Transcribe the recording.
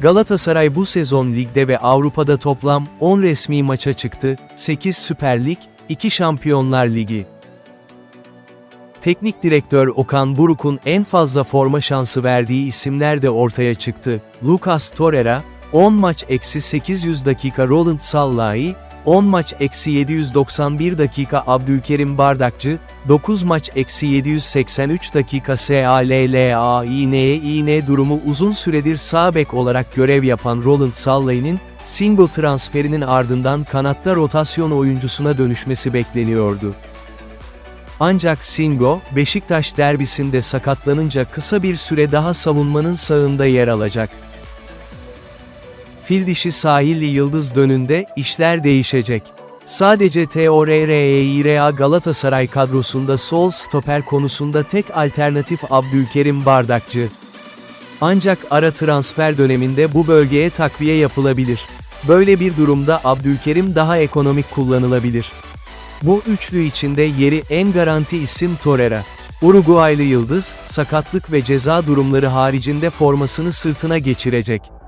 Galatasaray bu sezon ligde ve Avrupa'da toplam 10 resmi maça çıktı, 8 Süper Lig, 2 Şampiyonlar Ligi. Teknik direktör Okan Buruk'un en fazla forma şansı verdiği isimler de ortaya çıktı. Lucas Torreira, 10 maç eksi 800 dakika Roland Sallai, 10 maç eksi 791 dakika Abdülkerim Bardakçı, 9 maç eksi 783 dakika SALLAINE durumu uzun süredir sağ bek olarak görev yapan Roland Sallai'nin, single transferinin ardından kanatta rotasyon oyuncusuna dönüşmesi bekleniyordu. Ancak Singo, Beşiktaş derbisinde sakatlanınca kısa bir süre daha savunmanın sağında yer alacak. Fil dişi sahilli yıldız dönünde, işler değişecek. Sadece TORREIRA Galatasaray kadrosunda sol stoper konusunda tek alternatif Abdülkerim Bardakçı. Ancak ara transfer döneminde bu bölgeye takviye yapılabilir. Böyle bir durumda Abdülkerim daha ekonomik kullanılabilir. Bu üçlü içinde yeri en garanti isim Torreira. Uruguaylı yıldız, sakatlık ve ceza durumları haricinde formasını sırtına geçirecek.